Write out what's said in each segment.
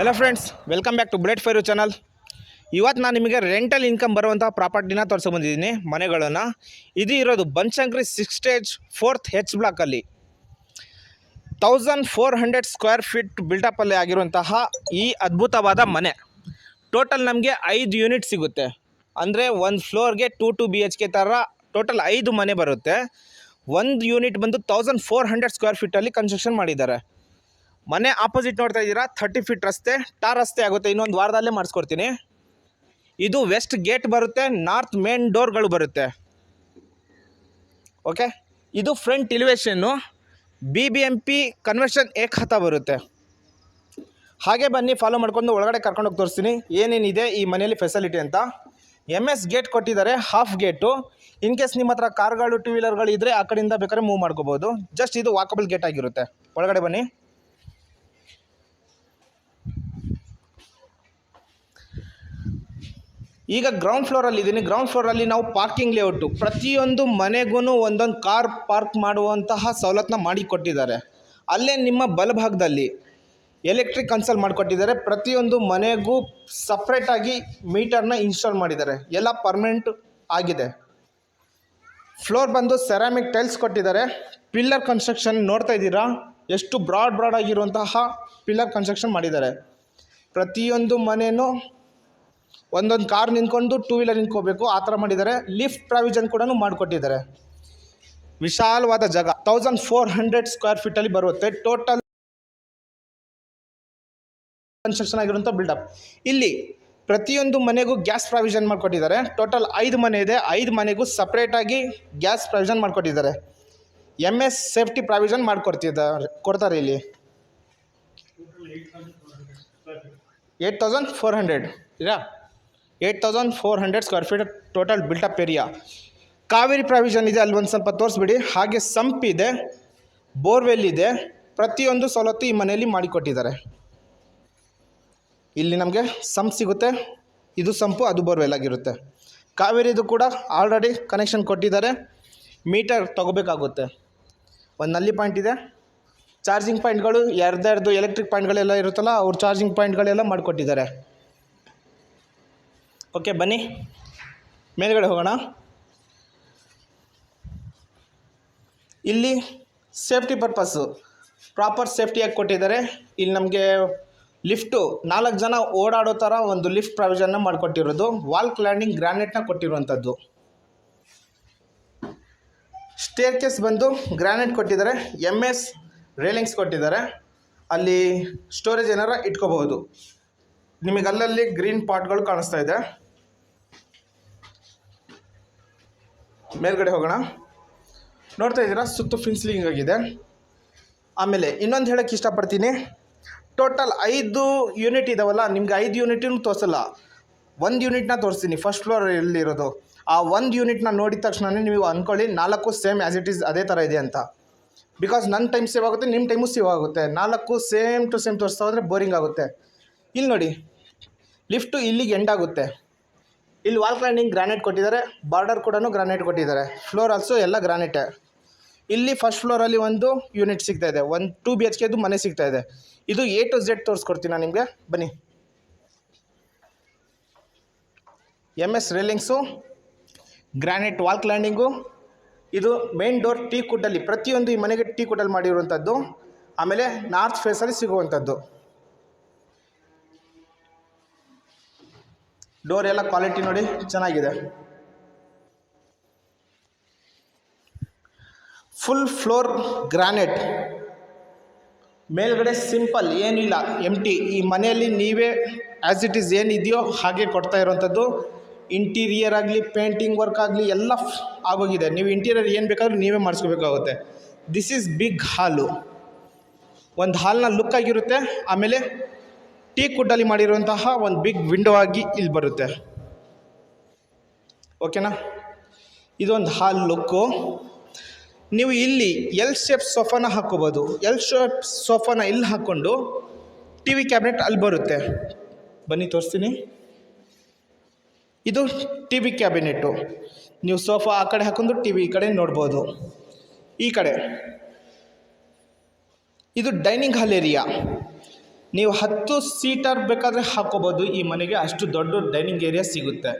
Hello friends welcome back to blade fire channel ಇವತ್ತು ನಾನು ನಿಮಗೆ ರೆಂಟಲ್ ಇನ್ಕಮ್ ಬರುವಂಥ ಪ್ರಾಪರ್ಟಿನ ತೋರಿಸ್ಕೊಂಬಂದಿದ್ದೀನಿ ಮನೆಗಳನ್ನು. ಇದು ಇರೋದು Banashankari six stage fourth H ಬ್ಲಾಕಲ್ಲಿ thousand four hundred square feet ಬಿಲ್ಟಪ್ಪಲ್ಲಿ ಆಗಿರುವಂತಹ ಈ ಅದ್ಭುತವಾದ ಮನೆ. ಟೋಟಲ್ ನಮಗೆ ಐದು ಯೂನಿಟ್ ಸಿಗುತ್ತೆ. ಅಂದರೆ ಒಂದು ಫ್ಲೋರ್ಗೆ two two B H K ಥರ ಟೋಟಲ್ ಐದು ಮನೆ ಬರುತ್ತೆ. ಒಂದು ಯೂನಿಟ್ ಬಂದು ತೌಸಂಡ್ ಫೋರ್ ಹಂಡ್ರೆಡ್ ಸ್ಕ್ವೇರ್ ಫೀಟಲ್ಲಿ ಕನ್ಸ್ಟ್ರಕ್ಷನ್ ಮಾಡಿದ್ದಾರೆ. ಮನೆ ಆಪೋಸಿಟ್ ನೋಡ್ತಾ ಇದ್ದೀರಾ? ಥರ್ಟಿ ಫೀಟ್ ರಸ್ತೆ ಟಾರ್ ರಸ್ತೆ ಆಗುತ್ತೆ. ಇನ್ನೊಂದು ವಾರದಲ್ಲೇ ಮಾಡಿಸ್ಕೊಡ್ತೀನಿ. ಇದು ವೆಸ್ಟ್ ಗೇಟ್ ಬರುತ್ತೆ ನಾರ್ತ್ ಮೇನ್ ಡೋರ್ಗಳು ಬರುತ್ತೆ. ಓಕೆ ಇದು front ಇಲಿವೇಶನ್ನು B B M P convention ಏಕ್ ಹತ ಬರುತ್ತೆ. ಹಾಗೆ ಬನ್ನಿ ಫಾಲೋ ಮಾಡ್ಕೊಂಡು ಒಳಗಡೆ ಕರ್ಕೊಂಡೋಗಿ ತೋರಿಸ್ತೀನಿ. ಏನೇನಿದೆ ಈ ಮನೆಯಲ್ಲಿ ಫೆಸಿಲಿಟಿ ಅಂತ. ಎಂ ಎಸ್ ಗೇಟ್ ಕೊಟ್ಟಿದ್ದಾರೆ ಹಾಫ್ ಗೇಟು ಇನ್ ಕೇಸ್ ನಿಮ್ಮ ಹತ್ರ ಕಾರ್ಗಳು ಟೂ ವೀಲರ್ಗಳು ಇದ್ದರೆ ಆ ಕಡೆಯಿಂದ ಬೇಕಾದ್ರೆ ಮೂವ್ ಮಾಡ್ಕೋಬೋದು. ಜಸ್ಟ್ ಇದು ವಾಕಬಲ್ ಗೇಟ್ ಆಗಿರುತ್ತೆ. ಒಳಗಡೆ ಬನ್ನಿ. ಈಗ ಗ್ರೌಂಡ್ ಫ್ಲೋರಲ್ಲಿ ಇದ್ದೀನಿ ಗ್ರೌಂಡ್ ಫ್ಲೋರಲ್ಲಿ ನಾವು ಪಾರ್ಕಿಂಗ್ ಲೇಔಟು ಪ್ರತಿಯೊಂದು ಮನೆಗೂ ಒಂದೊಂದು ಕಾರ್ ಪಾರ್ಕ್ ಮಾಡುವಂತಹ ಸವಲತ್ತನ್ನ ಮಾಡಿಕೊಟ್ಟಿದ್ದಾರೆ ಅಲ್ಲೇ ನಿಮ್ಮ ಬಲಭಾಗದಲ್ಲಿ ಎಲೆಕ್ಟ್ರಿಕ್ ಕನ್ಸಲ್ ಮಾಡಿಕೊಟ್ಟಿದ್ದಾರೆ ಪ್ರತಿಯೊಂದು ಮನೆಗೂ ಸಪ್ರೇಟಾಗಿ ಮೀಟರ್ನ ಇನ್ಸ್ಟಾಲ್ ಮಾಡಿದ್ದಾರೆ. ಎಲ್ಲ ಪರ್ಮನೆಂಟ್ ಆಗಿದೆ. ಫ್ಲೋರ್ ಬಂದು ಸೆರಾಮಿಕ್ ಟೈಲ್ಸ್ ಕೊಟ್ಟಿದ್ದಾರೆ. ಪಿಲ್ಲರ್ ಕನ್ಸ್ಟ್ರಕ್ಷನ್ ನೋಡ್ತಾ ಇದ್ದೀರಾ? ಎಷ್ಟು ಬ್ರಾಡ್ ಬ್ರಾಡ್ ಆಗಿರುವಂತಹ ಪಿಲ್ಲರ್ ಕನ್ಸ್ಟ್ರಕ್ಷನ್ ಮಾಡಿದ್ದಾರೆ. ಪ್ರತಿಯೊಂದು ಮನೆಯೂ ಒಂದೊಂದು ಕಾರ್ ನಿಂತ್ಕೊಂಡು ಟೂ ವೀಲರ್ ನಿಂತ್ಕೋಬೇಕು. ಆ ಥರ ಮಾಡಿದ್ದಾರೆ. ಲಿಫ್ಟ್ ಪ್ರಾವಿಷನ್ ಕೂಡ ಮಾಡಿಕೊಟ್ಟಿದ್ದಾರೆ. ವಿಶಾಲವಾದ ಜಾಗ. ತೌಸಂಡ್ ಫೋರ್ ಹಂಡ್ರೆಡ್ ಸ್ಕ್ವೇರ್ ಫೀಟಲ್ಲಿ ಬರುತ್ತೆ. ಟೋಟಲ್ ಕನ್ಸ್ಟ್ರಕ್ಷನ್ ಆಗಿರುವಂಥ ಬಿಲ್ಡಪ್ ಇಲ್ಲಿ ಪ್ರತಿಯೊಂದು ಮನೆಗೂ ಗ್ಯಾಸ್ ಪ್ರಾವಿಷನ್ ಮಾಡಿಕೊಟ್ಟಿದ್ದಾರೆ. ಟೋಟಲ್ ಐದು ಮನೆ ಇದೆ. ಐದು ಮನೆಗೂ ಸಪ್ರೇಟಾಗಿ ಗ್ಯಾಸ್ ಪ್ರಾವಿಷನ್ ಮಾಡಿಕೊಟ್ಟಿದ್ದಾರೆ. ಎಂ ಎಸ್ ಸೇಫ್ಟಿ ಪ್ರಾವಿಷನ್ ಮಾಡಿಕೊಡ್ತಿದ್ದಾರೆ ಕೊಡ್ತಾರೆ ಇಲ್ಲಿ. ಏಟ್ ತೌಸಂಡ್ ಫೋರ್ ಹಂಡ್ರೆಡ್ ಇದಾ eight thousand four hundred square feet total built up area. Kaveri provision ಇದೆ, ಅಲ್ಲಿ ಒಂದು ಸ್ವಲ್ಪ ತೋರಿಸ್ಬಿಡಿ. ಹಾಗೆ ಸಂಪ್ ಇದೆ, ಬೋರ್ವೆಲ್ ಇದೆ, ಪ್ರತಿಯೊಂದು ಸವಲತ್ತು ಈ ಮನೆಯಲ್ಲಿ ಮಾಡಿಕೊಟ್ಟಿದ್ದಾರೆ. ಇಲ್ಲಿ ನಮಗೆ ಸಂಪ್ ಸಿಗುತ್ತೆ, ಇದು ಸಂಪು, ಅದು ಬೋರ್ವೆಲ್ ಆಗಿರುತ್ತೆ. ಕಾವೇರಿದು ಕೂಡ ಆಲ್ರೆಡಿ ಕನೆಕ್ಷನ್ ಕೊಟ್ಟಿದ್ದಾರೆ, ಮೀಟರ್ ತೊಗೋಬೇಕಾಗುತ್ತೆ. ಒಂದು ನಲ್ಲಿ ಪಾಯಿಂಟ್ ಇದೆ, ಚಾರ್ಜಿಂಗ್ ಪಾಯಿಂಟ್ಗಳು ಎರಡೆರಡು ಎಲೆಕ್ಟ್ರಿಕ್ ಪಾಯಿಂಟ್ಗಳೆಲ್ಲ ಇರುತ್ತಲ್ಲ, ಅವ್ರು ಚಾರ್ಜಿಂಗ್ ಪಾಯಿಂಟ್ಗಳೆಲ್ಲ ಮಾಡಿಕೊಟ್ಟಿದ್ದಾರೆ. ಓಕೆ, ಬನ್ನಿ. ಮೇಲ್ಗಡೆ ಹೋಗೋಣ. ಇಲ್ಲಿ ಸೇಫ್ಟಿ ಪರ್ಪಸ್ಸು ಪ್ರಾಪರ್ ಸೇಫ್ಟಿಯಾಗಿ ಕೊಟ್ಟಿದ್ದಾರೆ. ಇಲ್ಲಿ ನಮಗೆ ಲಿಫ್ಟು, ನಾಲ್ಕು ಜನ ಓಡಾಡೋ ಥರ ಒಂದು ಲಿಫ್ಟ್ ಪ್ರಾವಿಷನ್ನ ಮಾಡಿಕೊಟ್ಟಿರೋದು. ವಾಲ್ ಕ್ಲ್ಯಾಂಡಿಂಗ್ ಗ್ರಾನೈಟ್ನ ಕೊಟ್ಟಿರುವಂಥದ್ದು. ಸ್ಟೇರ್ ಕೇಸ್ ಬಂದು ಗ್ರಾನೈಟ್ ಕೊಟ್ಟಿದ್ದಾರೆ. ಎಂ ಎಸ್ ರೇಲಿಂಗ್ಸ್ ಕೊಟ್ಟಿದ್ದಾರೆ. ಅಲ್ಲಿ ಸ್ಟೋರೇಜ್ ಏನಾರ ಇಟ್ಕೋಬಹುದು. ನಿಮಗೆ ಅಲ್ಲಲ್ಲಿ ಗ್ರೀನ್ ಪಾಟ್ಗಳು ಕಾಣಿಸ್ತಾ ಇದೆ. ಮೇಲ್ಗಡೆ ಹೋಗೋಣ. ನೋಡ್ತಾ ಇದ್ದೀರಾ? ಸುತ್ತು ಫಿನ್ಸ್ಲಿಂಗ್ ಆಗಿದೆ. ಆಮೇಲೆ ಇನ್ನೊಂದು ಹೇಳೋಕ್ಕೆ ಇಷ್ಟಪಡ್ತೀನಿ. ಟೋಟಲ್ ಐದು ಯೂನಿಟ್ ಇದಾವಲ್ಲ, ನಿಮ್ಗೆ ಐದು ಯೂನಿಟಿನೂ ತೋರಿಸಲ್ಲ. ಒಂದು ಯೂನಿಟ್ನ ತೋರಿಸ್ತೀನಿ ಫಸ್ಟ್ ಫ್ಲೋರ್ ಎಲ್ಲಿರೋದು ಆ ಒಂದು ಯೂನಿಟ್ನ ನೋಡಿದ ತಕ್ಷಣವೇ ನೀವು ಅಂದ್ಕೊಳ್ಳಿ ನಾಲ್ಕು ಸೇಮ್ ಆ್ಯಸ್ ಇಟ್ ಈಸ್ ಅದೇ ಥರ ಇದೆ ಅಂತ. ಬಿಕಾಸ್ ನನ್ನ ಟೈಮ್ ಸೇವ್ ಆಗುತ್ತೆ ನಿಮ್ಮ ಟೈಮು ಸೇವ್ ಆಗುತ್ತೆ. ನಾಲ್ಕು ಸೇಮ್ ಟು ಸೇಮ್ ತೋರಿಸ್ತಾ ಹೋದರೆ ಬೋರಿಂಗ್ ಆಗುತ್ತೆ. ಇಲ್ಲಿ ನೋಡಿ. ಲಿಫ್ಟು ಇಲ್ಲಿಗೆ ಎಂಡ್ ಆಗುತ್ತೆ ಇಲ್ಲಿ ವಾಲ್ ಕ್ಲೈಂಡಿಂಗ್ ಗ್ರಾನೈಟ್ ಕೊಟ್ಟಿದ್ದಾರೆ ಬಾರ್ಡರ್ ಕೂಡ ಗ್ರಾನೈಟ್ ಕೊಟ್ಟಿದ್ದಾರೆ. ಫ್ಲೋರ್ ಆಲ್ಸೋ ಎಲ್ಲ ಗ್ರಾನೈಟೇ ಇಲ್ಲಿ ಫಸ್ಟ್ ಫ್ಲೋರಲ್ಲಿ ಒಂದು ಯೂನಿಟ್ ಸಿಗ್ತಾ ಇದೆ, ಒಂದು ಟೂ ಬಿ ಎಚ್ ಕೆದು ಮನೆ ಸಿಗ್ತಾ ಇದೆ. ಇದು ಎ ಟು ಝೆಡ್ ತೋರಿಸ್ಕೊಡ್ತೀನಿ ನಾನು ನಿಮಗೆ? ಬನ್ನಿ. M S railings granite wall cladding ಇದು ಮೇನ್ ಡೋರ್ ಟೀ ಕುಡ್ಡಲ್ಲಿ ಪ್ರತಿಯೊಂದು ಈ ಮನೆಗೆ ಟೀ ಕುಡ್ಡಲ್ಲಿ ಮಾಡಿರುವಂಥದ್ದು. ಆಮೇಲೆ ನಾರ್ತ್ ಫೇಸಲ್ಲಿ ಸಿಗುವಂಥದ್ದು. ಡೋರ್ ಎಲ್ಲ ಕ್ವಾಲಿಟಿ ನೋಡಿ, ಚೆನ್ನಾಗಿದೆ. ಫುಲ್ ಫ್ಲೋರ್ ಗ್ರಾನೈಟ್ ಮೇಲ್ಗಡೆ ಸಿಂಪಲ್ ಏನಿಲ್ಲ ಎಂ ಟಿ ಈ ಮನೆಯಲ್ಲಿ ನೀವೇ ಆ್ಯಸ್ ಇಟ್ ಈಸ್ ಏನಿದೆಯೋ ಹಾಗೆ ಕೊಡ್ತಾ ಇರೋವಂಥದ್ದು. ಇಂಟೀರಿಯರ್ ಆಗಲಿ ಪೇಂಟಿಂಗ್ ವರ್ಕ್ ಆಗಲಿ, ಎಲ್ಲ ಆಗೋಗಿದೆ. ನೀವು ಇಂಟೀರಿಯರ್ ಏನು ಬೇಕಾದರೂ ನೀವೇ ಮಾಡಿಸ್ಕೋಬೇಕಾಗುತ್ತೆ. ದಿಸ್ ಈಸ್ ಬಿಗ್ ಹಾಲು ಒಂದು ಹಾಲ್ನ ಲುಕ್ ಆಗಿರುತ್ತೆ, ಆಮೇಲೆ ಟೀ ಕುಡ್ಡಲ್ಲಿ ಮಾಡಿರುವಂತಹ ಒಂದು ಬಿಗ್ ವಿಂಡೋ ಆಗಿ ಇಲ್ಲಿ ಬರುತ್ತೆ. ಓಕೆನಾ ಇದೊಂದು ಹಾಲ್ ಲುಕ್ಕು ನೀವು ಇಲ್ಲಿ ಎಲ್ ಶೇಪ್ ಸೋಫಾನ ಹಾಕೋಬೋದು ಎಲ್ ಶೇಪ್ ಸೋಫಾನ ಇಲ್ಲಿ ಹಾಕ್ಕೊಂಡು ಟಿ ವಿ ಕ್ಯಾಬಿನೆಟ್ ಅಲ್ಲಿ ಬರುತ್ತೆ. ಬನ್ನಿ, ತೋರಿಸ್ತೀನಿ. ಇದು ಟಿ ವಿ ಕ್ಯಾಬಿನೆಟ್ಟು ನೀವು ಸೋಫಾ ಆ ಕಡೆ ಹಾಕೊಂಡು ಟಿ ವಿ ಈ ಕಡೆ ನೋಡ್ಬೋದು. ಈ ಕಡೆ. ಇದು ಡೈನಿಂಗ್ ಹಾಲ್ ಏರಿಯಾ ನೀವು ಹತ್ತು ಸೀಟರ್ ಬೇಕಾದರೆ ಹಾಕೋಬೋದು. ಈ ಮನೆಗೆ ಅಷ್ಟು ದೊಡ್ಡ ಡೈನಿಂಗ್ ಏರಿಯಾ ಸಿಗುತ್ತೆ.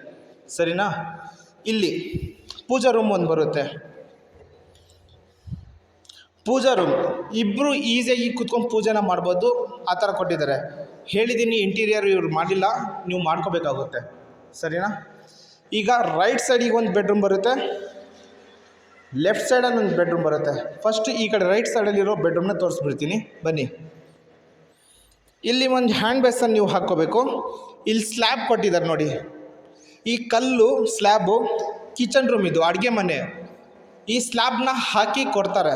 ಸರಿನಾ? ಇಲ್ಲಿ ಪೂಜಾ ರೂಮ್ ಒಂದು ಬರುತ್ತೆ. ಪೂಜಾ ರೂಮ್ ಇಬ್ಬರು ಈಸಿಯಾಗಿ ಕುತ್ಕೊಂಡು ಪೂಜೆನ ಮಾಡ್ಬೋದು. ಆ ಥರ ಕೊಟ್ಟಿದ್ದಾರೆ. ಹೇಳಿದ್ದೀನಿ ಇಂಟೀರಿಯರ್ ಇವ್ರು ಮಾಡಿಲ್ಲ. ನೀವು ಮಾಡ್ಕೋಬೇಕಾಗುತ್ತೆ. ಸರಿನಾ? ಈಗ ರೈಟ್ ಸೈಡಿಗೆ ಒಂದು ಬೆಡ್ರೂಮ್ ಬರುತ್ತೆ. ಲೆಫ್ಟ್ ಸೈಡಲ್ಲಿ ಒಂದು ಬೆಡ್ರೂಮ್ ಬರುತ್ತೆ. ಫಸ್ಟ್ ಈ ಕಡೆ ರೈಟ್ ಸೈಡಲ್ಲಿರೋ ಬೆಡ್ರೂಮ್ನ ತೋರಿಸ್ಬಿಡ್ತೀನಿ. ಬನ್ನಿ. ಇಲ್ಲಿ ಒಂದು ಹ್ಯಾಂಡ್ ಬೇಸನ್ ನೀವು ಹಾಕ್ಕೋಬೇಕು. ಇಲ್ಲಿ ಸ್ಲ್ಯಾಬ್ ಕೊಟ್ಟಿದ್ದಾರೆ ನೋಡಿ. ಈ ಕಲ್ಲು ಸ್ಲ್ಯಾಬು ಕಿಚನ್ ರೂಮ್ ಇದು, ಅಡುಗೆ ಮನೆ. ಈ ಸ್ಲ್ಯಾಬ್ನ ಹಾಕಿ ಕೊಡ್ತಾರೆ.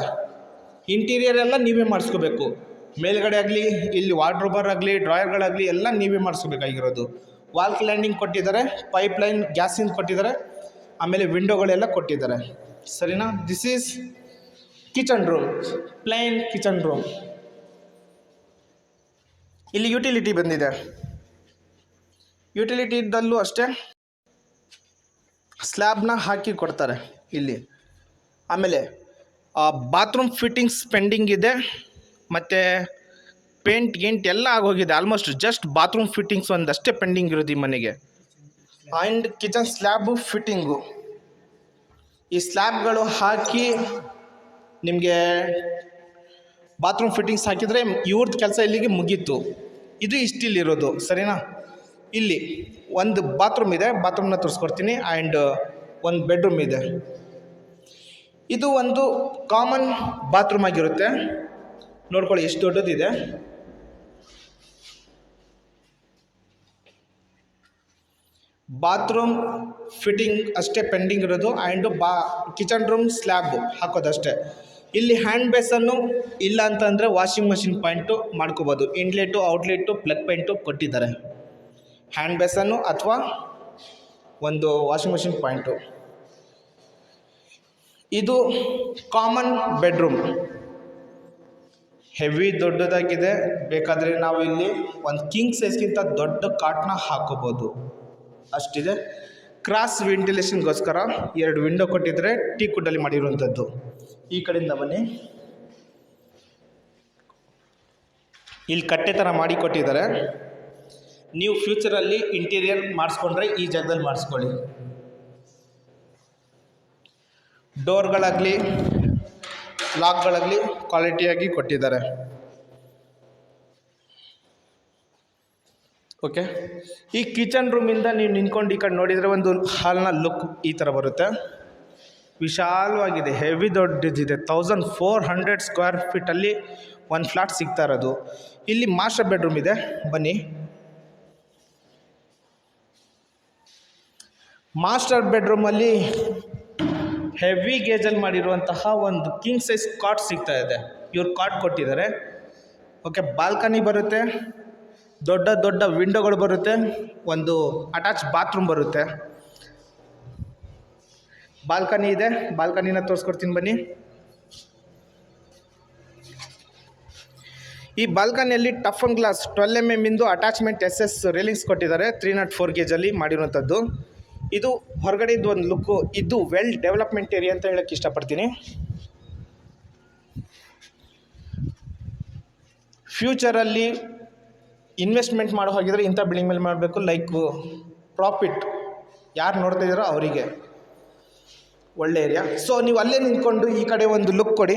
ಇಂಟೀರಿಯರ್ ಎಲ್ಲ ನೀವೇ ಮಾಡಿಸ್ಕೋಬೇಕು. ಮೇಲ್ಗಡೆ ಆಗಲಿ, ಇಲ್ಲಿ ವಾರ್ಡ್ರೋಬರ್ ಆಗಲಿ ಡ್ರಾಯರ್ಗಳಾಗಲಿ ಎಲ್ಲ ನೀವೇ ಮಾಡಿಸ್ಕೋಬೇಕಾಗಿರೋದು. ವಾಲ್ ಕ್ಲ್ಯಾಂಡಿಂಗ್ ಕೊಟ್ಟಿದ್ದಾರೆ ಪೈಪ್ ಲೈನ್ ಗ್ಯಾಸಿಂದ ಕೊಟ್ಟಿದ್ದಾರೆ, ಆಮೇಲೆ ವಿಂಡೋಗಳೆಲ್ಲ ಕೊಟ್ಟಿದ್ದಾರೆ. ಸರಿನಾ? This is kitchen room plain kitchen room ಇಲ್ಲಿ ಯುಟಿಲಿಟಿ ಬಂದಿದೆ. ಯುಟಿಲಿಟಿದಲ್ಲೂ ಅಷ್ಟೇ ಸ್ಲ್ಯಾಬ್ನ ಹಾಕಿ ಕೊಡ್ತಾರೆ ಇಲ್ಲಿ. ಆಮೇಲೆ ಬಾತ್ರೂಮ್ ಫಿಟ್ಟಿಂಗ್ಸ್ ಪೆಂಡಿಂಗ್ ಇದೆ, ಮತ್ತು ಪೇಂಟ್ ಗೇಂಟ್ ಎಲ್ಲ ಆಗೋಗಿದೆ ಆಲ್ಮೋಸ್ಟ್ ಜಸ್ಟ್ ಬಾತ್ರೂಮ್ ಫಿಟ್ಟಿಂಗ್ಸ್ ಒಂದಷ್ಟೇ ಪೆಂಡಿಂಗ್ ಇರೋದು ಈ ಮನೆಗೆ. ಆ್ಯಂಡ್ ಕಿಚನ್ ಸ್ಲ್ಯಾಬು ಫಿಟ್ಟಿಂಗು ಈ ಸ್ಲ್ಯಾಬ್ಗಳು ಹಾಕಿ ನಿಮಗೆ ಬಾತ್ರೂಮ್ ಫಿಟ್ಟಿಂಗ್ಸ್ ಹಾಕಿದರೆ ಇವ್ರದ್ದು ಕೆಲಸ ಇಲ್ಲಿಗೆ ಮುಗೀತು. ಇದು ಇಷ್ಟಿಲ್ಲಿರೋದು ಸರಿನಾ? ಇಲ್ಲಿ ಒಂದು ಬಾತ್ರೂಮ್ ಇದೆ ಬಾತ್ರೂಮ್ನ ತೋರಿಸ್ಕೊಡ್ತೀನಿ ಆ್ಯಂಡ್ ಒಂದು ಬೆಡ್ರೂಮ್ ಇದೆ. ಇದು ಒಂದು ಕಾಮನ್ ಬಾತ್ರೂಮ್ ಆಗಿರುತ್ತೆ. ನೋಡ್ಕೊಳ್ಳಿ, ಎಷ್ಟು ದೊಡ್ಡದಿದೆ. ಬಾತ್ರೂಮ್ ಫಿಟ್ಟಿಂಗ್ ಅಷ್ಟೇ ಪೆಂಡಿಂಗ್ ಇರೋದು ಆ್ಯಂಡ್ ಬಾ ಕಿಚನ್ ರೂಮ್ ಸ್ಲ್ಯಾಬ್ ಹಾಕೋದಷ್ಟೇ. ಇಲ್ಲಿ ಹ್ಯಾಂಡ್ ಬೇಸನ್ನು ಇಲ್ಲ ಅಂತಂದರೆ ವಾಷಿಂಗ್ ಮಷಿನ್ ಪಾಯಿಂಟು ಮಾಡ್ಕೋಬೋದು. ಇನ್ಲೆಟು ಔಟ್ಲೆಟು ಪ್ಲಗ್ ಪಾಯಿಂಟು ಕೊಟ್ಟಿದ್ದಾರೆ. ಹ್ಯಾಂಡ್ ಬೇಸನ್ನು ಅಥವಾ ಒಂದು ವಾಷಿಂಗ್ ಮಷಿನ್ ಪಾಯಿಂಟು ಇದು ಕಾಮನ್ ಬೆಡ್ರೂಮ್ ಹೆವಿ ದೊಡ್ಡದಾಗಿದೆ. ಬೇಕಾದರೆ ನಾವು ಇಲ್ಲಿ ಒಂದು ಕಿಂಗ್ ಸೈಜ್ಗಿಂತ ದೊಡ್ಡ ಕಾಟ್ನ ಹಾಕೋಬೋದು. ಅಷ್ಟಿದೆ. ಕ್ರಾಸ್ ವೆಂಟಿಲೇಷನ್ಗೋಸ್ಕರ ಎರಡು ವಿಂಡೋ ಕೊಟ್ಟಿದ್ದರೆ ಟೀ ಕುಡ್ಡಲ್ಲಿ ಮಾಡಿರುವಂಥದ್ದು. ಈ ಕಡೆಯಿಂದ ಬನ್ನಿ. ಇಲ್ಲಿ ಕಟ್ಟೆ ಥರ ಮಾಡಿ ಕೊಟ್ಟಿದ್ದಾರೆ. ನೀವು ಫ್ಯೂಚರಲ್ಲಿ ಇಂಟೀರಿಯರ್ ಮಾಡಿಸ್ಕೊಂಡ್ರೆ ಈ ಜಾಗದಲ್ಲಿ ಮಾಡಿಸ್ಕೊಳ್ಳಿ. ಡೋರ್ಗಳಾಗಲಿ ಲಾಕ್ಗಳಾಗಲಿ ಕ್ವಾಲಿಟಿಯಾಗಿ ಕೊಟ್ಟಿದ್ದಾರೆ. ಓಕೆ ಈ ಕಿಚನ್ ರೂಮಿಂದ ನೀವು ನಿಂತ್ಕೊಂಡು ಈ ಕಡೆ ನೋಡಿದರೆ ಒಂದು ಹಾಲ್ನ ಲುಕ್ ಈ ಥರ ಬರುತ್ತೆ. ವಿಶಾಲವಾಗಿದೆ ಹೆವಿ ದೊಡ್ಡದಿದೆ. ತೌಸಂಡ್ ಫೋರ್ ಹಂಡ್ರೆಡ್ ಸ್ಕ್ವೇರ್ ಫೀಟಲ್ಲಿ ಒಂದು ಫ್ಲಾಟ್ ಸಿಗ್ತಾ ಇರೋದು. ಇಲ್ಲಿ ಮಾಸ್ಟರ್ ಬೆಡ್ರೂಮ್ ಇದೆ. ಬನ್ನಿ. ಮಾಸ್ಟರ್ ಬೆಡ್ರೂಮಲ್ಲಿ ಹೆವಿ ಗೇಜಲ್ಲಿ ಮಾಡಿರುವಂತಹ ಒಂದು ಕಿಂಗ್ ಸೈಜ್ ಕಾಟ್ ಸಿಗ್ತಾ ಇದೆ. ಇವ್ರು ಕಾಟ್ ಕೊಟ್ಟಿದ್ದಾರೆ. ಓಕೆ ಬಾಲ್ಕನಿ ಬರುತ್ತೆ. ದೊಡ್ಡ ದೊಡ್ಡ ವಿಂಡೋಗಳು ಬರುತ್ತೆ. ಒಂದು ಅಟ್ಯಾಚ್ ಬಾತ್ರೂಮ್ ಬರುತ್ತೆ. ಬಾಲ್ಕನಿ ಇದೆ. ಬಾಲ್ಕನಿನ ತೋರಿಸ್ಕೊಡ್ತೀನಿ ಬನ್ನಿ. ಈ ಬಾಲ್ಕನಿಯಲ್ಲಿ toughened glass twelve M M ಇಂದು ಅಟ್ಯಾಚ್ಮೆಂಟ್ ಎಸ್ ಎಸ್ ರೇಲಿಂಗ್ಸ್ ಕೊಟ್ಟಿದ್ದಾರೆ. ತ್ರೀ ನಾಟ್ ಫೋರ್ ಗೇಜಲ್ಲಿ ಮಾಡಿರುವಂಥದ್ದು. ಇದು ಹೊರಗಡೆದು ಒಂದು ಲುಕ್ಕು ಇದು ವೆಲ್ ಡೆವಲಪ್ಮೆಂಟ್ ಏರಿಯಾ ಅಂತ ಹೇಳಕ್ಕೆ ಇಷ್ಟಪಡ್ತೀನಿ. ಫ್ಯೂಚರಲ್ಲಿ ಇನ್ವೆಸ್ಟ್ಮೆಂಟ್ ಮಾಡೋ ಹಾಗಿದ್ರೆ ಇಂಥ ಬಿಲ್ಡಿಂಗ್ ಮೇಲೆ ಮಾಡಬೇಕು. ಲೈಕ್ ಪ್ರಾಫಿಟ್ ಯಾರು ನೋಡ್ತಾ ಇದ್ದಾರೋ ಅವರಿಗೆ. ಒಳ್ಳೆ ಏರಿಯಾ ಸೊ ನೀವು ಅಲ್ಲೇ ನಿಂತ್ಕೊಂಡು ಈ ಕಡೆ ಒಂದು ಲುಕ್ ಕೊಡಿ.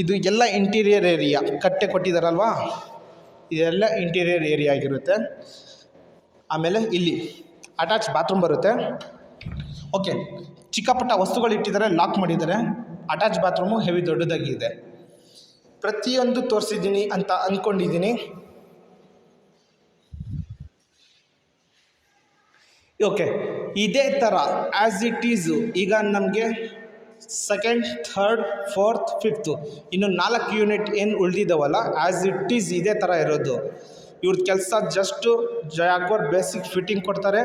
ಇದು ಎಲ್ಲ ಇಂಟೀರಿಯರ್ ಏರಿಯಾ ಕಟ್ಟೆ ಕೊಟ್ಟಿದ್ದಾರಲ್ವಾ ಇದೆಲ್ಲ ಇಂಟೀರಿಯರ್ ಏರಿಯಾ ಆಗಿರುತ್ತೆ. ಆಮೇಲೆ ಇಲ್ಲಿ ಅಟ್ಯಾಚ್ ಬಾತ್ರೂಮ್ ಬರುತ್ತೆ. ಓಕೆ ಚಿಕ್ಕಪುಟ್ಟ ವಸ್ತುಗಳು ಇಟ್ಟಿದ್ದಾರೆ ಲಾಕ್ ಮಾಡಿದ್ದಾರೆ. ಅಟ್ಯಾಚ್ ಬಾತ್ರೂಮು ಹೆವಿ ದೊಡ್ಡದಾಗಿದೆ. ಪ್ರತಿಯೊಂದು ತೋರಿಸಿದ್ದೀನಿ ಅಂತ ಅಂದ್ಕೊಂಡಿದ್ದೀನಿ ಓಕೆ ಇದೇ ಥರ ಆ್ಯಸ್ ಇಟ್ ಈಸು ಈಗ ನಮಗೆ ಸೆಕೆಂಡ್ ಥರ್ಡ್ ಫೋರ್ತ್ ಫಿಫ್ತು ಇನ್ನು ನಾಲ್ಕು ಯೂನಿಟ್ ಏನು ಉಳಿದಿದ್ದಾವಲ್ಲ ಆ್ಯಸ್ ಇಟ್ ಈಸ್ ಇದೇ ಥರ ಇರೋದು. ಇವ್ರ ಕೆಲಸ ಜಸ್ಟು ಜಾಗ್ವರ್ ಬೇಸಿಕ್ ಫಿಟ್ಟಿಂಗ್ ಕೊಡ್ತಾರೆ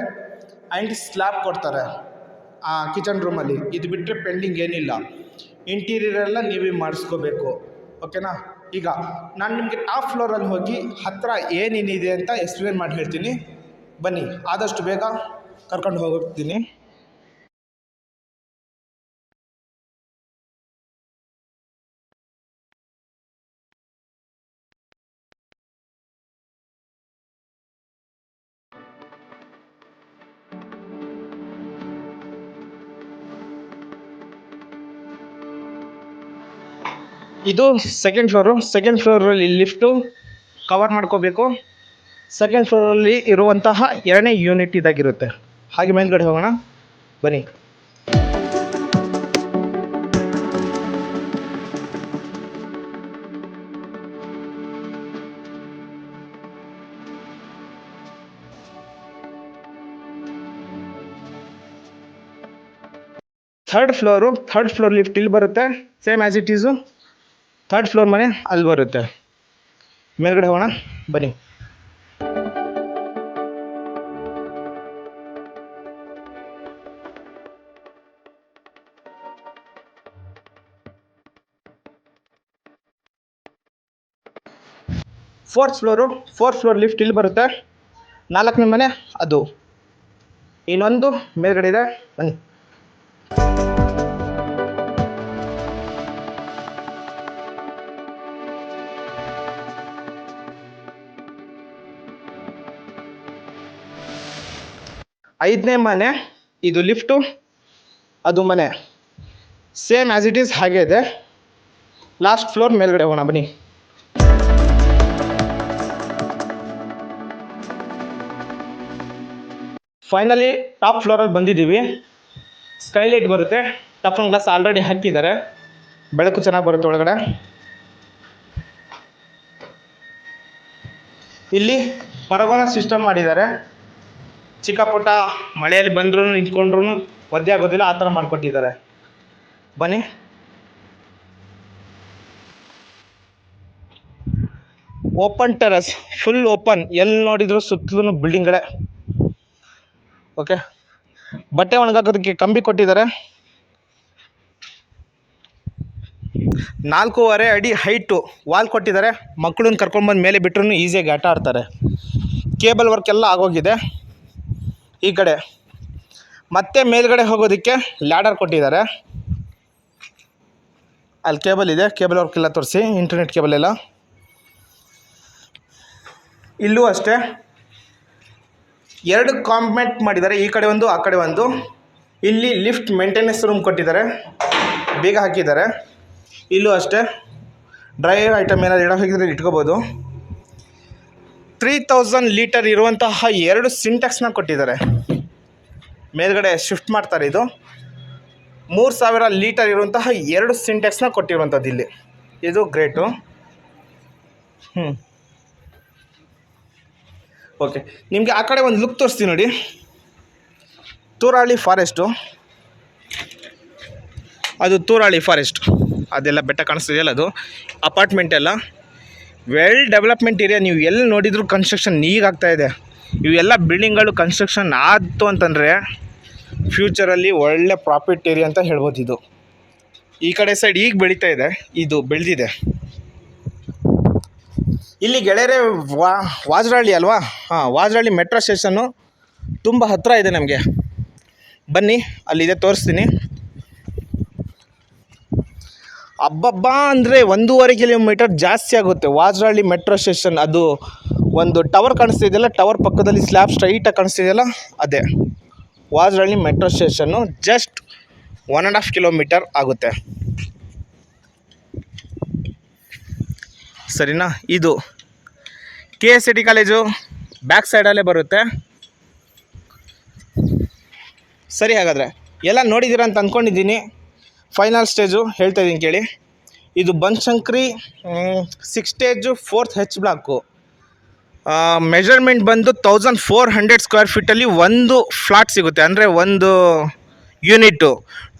ಆ್ಯಂಡ್ ಸ್ಲ್ಯಾಬ್ ಕೊಡ್ತಾರೆ ಕಿಚನ್ ರೂಮಲ್ಲಿ ಇದು ಬಿಟ್ಟರೆ ಪೆಂಡಿಂಗ್ ಏನಿಲ್ಲ. ಇಂಟೀರಿಯರ್ ಎಲ್ಲ ನೀವೇ ಮಾಡಿಸ್ಕೋಬೇಕು. ಓಕೆನಾ ಈಗ ನಾನು ನಿಮಗೆ ಟಾಪ್ ಫ್ಲೋರಲ್ಲಿ ಹೋಗಿ ಹತ್ತಿರ ಏನೇನಿದೆ ಅಂತ ಎಕ್ಸ್ಪ್ಲೇನ್ ಮಾಡಿ ಹೇಳ್ತೀನಿ. ಬನ್ನಿ, ಆದಷ್ಟು ಬೇಗ. ಕರ್ಕೊಂಡು ಹೋಗ್ತೀನಿ. ಇದು ಸೆಕೆಂಡ್ ಫ್ಲೋರು ಸೆಕೆಂಡ್ ಫ್ಲೋರಲ್ಲಿ ಲಿಫ್ಟು ಕವರ್ ಮಾಡ್ಕೋಬೇಕು. ಸೆಕೆಂಡ್ ಫ್ಲೋರಲ್ಲಿ ಇರುವಂತಹ ಎರಡನೇ ಯೂನಿಟ್ ಇದಾಗಿರುತ್ತೆ. ಹಾಗೆ ಮೇಲ್ಗಡೆ ಹೋಗೋಣ ಬನ್ನಿ third floor third floor lift ಇಲ್ಲಿ ಬರುತ್ತೆ. Same as it is third floor ಮನೆ ಅಲ್ಲಿ ಬರುತ್ತೆ. ಮೇಲ್ಗಡೆ ಹೋಗೋಣ. ಬನ್ನಿ. Fourth floor fourth floor lift ಇಲ್ಲಿ ಬರುತ್ತೆ. ನಾಲ್ಕನೇ ಮನೆ, ಅದು. ಇನ್ನೊಂದು ಮೇಲ್ಗಡೆ ಇದೆ. ಬನ್ನಿ. ಐದನೇ ಮನೆ, ಇದು ಲಿಫ್ಟು ಅದು ಮನೆ. ಸೇಮ್ ಆ್ಯಸ್ ಇಟ್ ಈಸ್ ಹಾಗೆ ಇದೆ. ಲಾಸ್ಟ್ ಫ್ಲೋರ್ ಮೇಲ್ಗಡೆ ಹೋಗೋಣ, ಬನ್ನಿ. ಫೈನಲಿ ಟಾಪ್ ಫ್ಲೋರಲ್ಲಿ ಬಂದಿದ್ದೀವಿ. ಸ್ಕೈಲೈಟ್ ಬರುತ್ತೆ. ಟಾಪ್ ಗ್ಲಾಸ್ ಆಲ್ರೆಡಿ ಹಾಕಿದ್ದಾರೆ. ಬೆಳಕು ಚೆನ್ನಾಗಿ ಬರುತ್ತೆ ಒಳಗಡೆ. ಇಲ್ಲಿ ಪರಗೋನ ಸಿಸ್ಟಮ್ ಮಾಡಿದ್ದಾರೆ. ಚಿಕ್ಕ ಪುಟ್ಟ ಮಳೆಯಲ್ಲಿ ಬಂದ್ರೂ ನಿಂತ್ಕೊಂಡ್ರು ಒದ್ದೆ ಆಗೋದಿಲ್ಲ, ಆ ಥರ ಮಾಡಿಕೊಟ್ಟಿದ್ದಾರೆ. ಬನ್ನಿ. ಓಪನ್ ಟೆರಸ್ ಫುಲ್ ಓಪನ್ ಎಲ್ಲಿ ನೋಡಿದ್ರು ಸುತ್ತಲೂ ಬಿಲ್ಡಿಂಗ್ಗಳೇ ಓಕೆ ಬಟ್ಟೆ ಒಣಗಾಕೋದಕ್ಕೆ ಕಂಬಿ ಕೊಟ್ಟಿದ್ದಾರೆ. ನಾಲ್ಕೂವರೆ ಅಡಿ ಹೈಟು ವಾಲ್ ಕೊಟ್ಟಿದ್ದಾರೆ. ಮಕ್ಕಳನ್ನ ಕರ್ಕೊಂಡ್ಬಂದು ಮೇಲೆ ಬಿಟ್ರೂ ಈಸಿಯಾಗಿ ಆಟ ಆಡ್ತಾರೆ. ಕೇಬಲ್ ವರ್ಕ್ ಎಲ್ಲ ಆಗೋಗಿದೆ. ಈ ಕಡೆ ಮತ್ತೆ ಮೇಲ್ಗಡೆ ಹೋಗೋದಕ್ಕೆ ಲ್ಯಾಡರ್ ಕೊಟ್ಟಿದ್ದಾರೆ. ಅಲ್ಲಿ ಕೇಬಲ್ ಇದೆ. ಕೇಬಲ್ ವರ್ಕ್ ಎಲ್ಲ ತೋರಿಸಿ ಇಂಟರ್ನೆಟ್ ಕೇಬಲ್ ಎಲ್ಲ. ಇಲ್ಲೂ ಅಷ್ಟೇ. ಎರಡು ಕಾಂಪ್ಮೆಂಟ್ ಮಾಡಿದ್ದಾರೆ. ಈ ಕಡೆ ಒಂದು, ಆ ಕಡೆ ಒಂದು. ಇಲ್ಲಿ ಲಿಫ್ಟ್ ಮೇಂಟೆನೆನ್ಸ್ ರೂಮ್ ಕೊಟ್ಟಿದ್ದಾರೆ. ಬೇಗ ಹಾಕಿದ್ದಾರೆ. ಇಲ್ಲೂ ಅಷ್ಟೇ. ಡ್ರೈ ಐಟಮ್ ಏನಾದ್ರು ಇಡೋ ಹೋಗಿದ್ರೆ ಇಟ್ಕೋಬೋದು. ತ್ರೀ ತೌಸಂಡ್ ಲೀಟರ್ ಇರುವಂತಹ ಎರಡು ಸಿಂಟೆಕ್ಸ್ನ ಕೊಟ್ಟಿದ್ದಾರೆ. ಮೇಲ್ಗಡೆ ಶಿಫ್ಟ್ ಮಾಡ್ತಾರೆ ಇದು. ಮೂರು ಸಾವಿರ ಲೀಟರ್ ಇರುವಂತಹ ಎರಡು ಸಿಂಟೆಕ್ಸ್ನ ಕೊಟ್ಟಿರುವಂಥದ್ದು ಇಲ್ಲಿ. ಇದು ಗ್ರೇಟು ಹ್ಞೂ ಓಕೆ ನಿಮಗೆ ಆ ಕಡೆ ಒಂದು ಲುಕ್ ತೋರಿಸ್ತೀನಿ ನೋಡಿ. ತೂರಾಳಿ ಫಾರೆಸ್ಟು ಅದು ತೂರಾಳಿ ಫಾರೆಸ್ಟ್ ಅದೆಲ್ಲ ಬೆಟ್ಟ ಕಾಣಿಸ್ತಿದೆಯಲ್ಲ ಅದು? ಅಪಾರ್ಟ್ಮೆಂಟ್ ಎಲ್ಲ. ವೆಲ್ ಡೆವಲಪ್ಮೆಂಟ್ ಏರಿಯಾ ನೀವು ಎಲ್ಲಿ ನೋಡಿದರೂ ಕನ್ಸ್ಟ್ರಕ್ಷನ್ ಈಗ ಆಗ್ತಾ ಇದೆ. ಇವೆಲ್ಲ ಬಿಲ್ಡಿಂಗ್ಗಳು ಕನ್ಸ್ಟ್ರಕ್ಷನ್ ಆಯಿತು ಅಂತಂದರೆ ಫ್ಯೂಚರಲ್ಲಿ ಒಳ್ಳೆ ಪ್ರಾಫಿಟ್ ಏರಿಯಾ ಅಂತ ಹೇಳ್ಬೋದು ಇದು. ಈ ಕಡೆ ಸೈಡ್ ಈಗ ಬೆಳೀತಾ ಇದೆ. ಇದು ಬೆಳೆದಿದೆ. ಇಲ್ಲಿ ಗೆಳೆಯರೆ, ವಾ ವಾಜರಹಳ್ಳಿ ಅಲ್ವಾ? ಹಾಂ ವಾಜರಹಳ್ಳಿ ಮೆಟ್ರೋ ಸ್ಟೇಷನ್ನು ತುಂಬ ಹತ್ತಿರ ಇದೆ ನಮಗೆ. ಬನ್ನಿ, ಅಲ್ಲಿದೆ ತೋರಿಸ್ತೀನಿ. ಹಬ್ಬಬ್ಬ ಅಂದರೆ ಒಂದೂವರೆ ಕಿಲೋಮೀಟರ್ ಜಾಸ್ತಿ ಆಗುತ್ತೆ. ವಾಜರಹಳ್ಳಿ ಮೆಟ್ರೋ ಸ್ಟೇಷನ್, ಅದು ಒಂದು ಟವರ್ ಕಾಣಿಸ್ತಿದೆಯಲ್ಲ ಟವರ್ ಪಕ್ಕದಲ್ಲಿ ಸ್ಲ್ಯಾಬ್ ಸ್ಟ್ರೈಟಾಗಿ ಕಾಣಿಸ್ತಿದೆಯಲ್ಲ ಅದೇ. Vajarahalli metro station just one and half kilometre ಆಗುತ್ತೆ. ಸರಿನಾ? ಇದು K S C T college back ಸೈಡಲ್ಲೇ ಬರುತ್ತೆ. ಸರಿ ಹಾಗಾದರೆ, ಎಲ್ಲ ನೋಡಿದ್ದೀರಾ ಅಂತ ಅಂದ್ಕೊಂಡಿದ್ದೀನಿ ಫೈನಲ್ ಸ್ಟೇಜು ಹೇಳ್ತಾ ಇದ್ದೀನಿ ಕೇಳಿ. ಇದು Banashankari six stage fourth H block measurement ಬಂದು ತೌಸಂಡ್ ಫೋರ್ ಹಂಡ್ರೆಡ್ ಸ್ಕ್ವೇರ್ ಫೀಟಲ್ಲಿ ಒಂದು ಫ್ಲಾಟ್ ಸಿಗುತ್ತೆ. ಅಂದರೆ ಒಂದು unit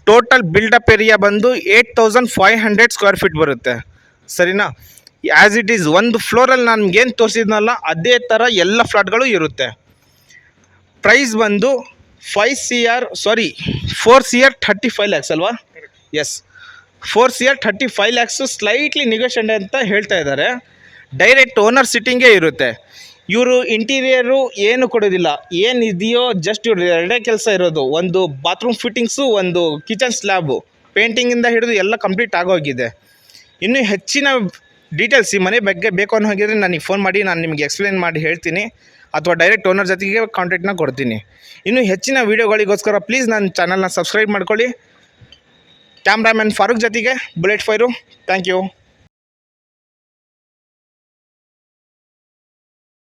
total built up area ಬಂದು eight thousand five hundred square feet ಬರುತ್ತೆ. ಸರಿನಾ? ಆ್ಯಸ್ ಇಟ್ ಈಸ್ ಒಂದು ಫ್ಲೋರಲ್ಲಿ ನಾನು ತೋರಿಸಿದ್ನಲ್ಲ, ಅದೇ ಥರ ಎಲ್ಲ ಫ್ಲಾಟ್ಗಳು ಇರುತ್ತೆ. ಪ್ರೈಸ್ ಬಂದು five C R sorry four C R thirty five lakhs ಅಲ್ವಾ? Yes four C R thirty five lakhs slightly negotiate ಅಂತ ಹೇಳ್ತಾ ಇದ್ದಾರೆ. ಡೈರೆಕ್ಟ್ ಓನರ್ ಸಿಟ್ಟಿಂಗೇ ಇರುತ್ತೆ. ಇವರು ಇಂಟೀರಿಯರು ಏನು ಕೊಡೋದಿಲ್ಲ. ಏನು ಇದೆಯೋ ಜಸ್ಟ್ ಇವರು ಎರಡೇ ಕೆಲಸ ಇರೋದು. ಒಂದು ಬಾತ್ರೂಮ್ ಫಿಟ್ಟಿಂಗ್ಸು ಒಂದು ಕಿಚನ್ ಸ್ಲ್ಯಾಬು ಪೇಂಟಿಂಗಿಂದ ಹಿಡಿದು ಎಲ್ಲ ಕಂಪ್ಲೀಟ್ ಆಗೋಗಿದೆ. ಇನ್ನೂ ಹೆಚ್ಚಿನ ಡೀಟೇಲ್ಸ್ ಈ ಮನೆ ಬಗ್ಗೆ ಬೇಕು ಅನ್ನೋ ಹಾಗಿದ್ರೆ ನನಗೆ ಫೋನ್ ಮಾಡಿ, ನಾನು ನಿಮಗೆ ಎಕ್ಸ್ಪ್ಲೇನ್ ಮಾಡಿ ಹೇಳ್ತೀನಿ. ಅಥವಾ ಡೈರೆಕ್ಟ್ ಓನರ್ ಜೊತೆಗೆ ಕಾಂಟ್ಯಾಕ್ಟ್ನ ಕೊಡ್ತೀನಿ. ಇನ್ನು ಹೆಚ್ಚಿನ ವೀಡಿಯೋಗಳಿಗೋಸ್ಕರ ಪ್ಲೀಸ್ ನನ್ನ ಚಾನಲ್ನ ಸಬ್ಸ್ಕ್ರೈಬ್ ಮಾಡ್ಕೊಳ್ಳಿ. ಕ್ಯಾಮ್ರಾಮ್ಯಾನ್ ಫಾರೂಕ್ ಜೊತೆಗೆ ಬುಲೆಟ್ ಫೈರು ಥ್ಯಾಂಕ್ ಯು